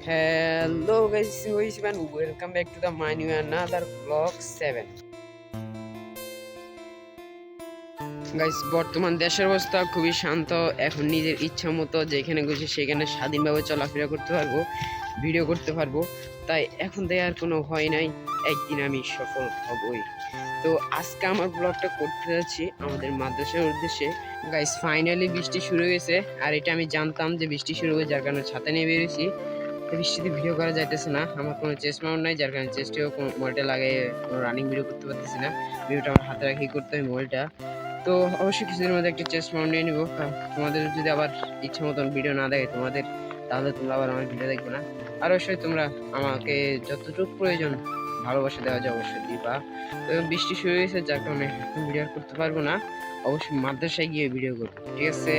This is Moise and welcome back to the my new another 7. Guys বর্তমান দেশের অবস্থা খুবই শান্ত। এখন নিজের ইচ্ছা মতো যেখানে খুশি সেখানে স্বাধীনভাবে চলাফেরা করতে পারব ভিডিও করতে পারব। তাই এখন তাই আর কোনো ভয় নাই, একদিন আমি সফল হবই। তো আজকে আমার ব্লগটা করতে যাচ্ছি আমাদের মাদ্রাসার উদ্দেশ্যে। গাইস ফাইনালি বৃষ্টি শুরু হয়েছে। আর এটা আমি জানতাম যে বৃষ্টি শুরু হয়ে যার কারণে ছাতা নিয়ে বেরিয়েছি। বৃষ্টিতে ভিডিও করা যাইতেছে না। আমার কোনো চেস্ট মাউন্ট নাই, যার কারণে চেস্টেও মোবাইলটা কোনো রানিং ভিডিও করতে পারতেছি না। ভিডিওটা আমার হাতে রাখি করতে হয় মোবাইলটা তো অবশ্যই কিছুদিনের মধ্যে একটা চেস্ট মাউন্ট নিয়ে নিবো। তোমাদের যদি আবার ইচ্ছা মতন ভিডিও না দেখে তোমাদের, তাহলে তোমরা আবার আমার ভিডিও দেখবে না। আর অবশ্যই তোমরা আমাকে যতটুকু প্রয়োজন ভালোবাসা দেওয়া যায় অবশ্যই দিবা। তো বৃষ্টি শুরু হয়েছে, যার কারণে ভিডিও করতে পারব না। অবশ্যই মাদ্রাসায় গিয়ে ভিডিও করব, ঠিক আছে।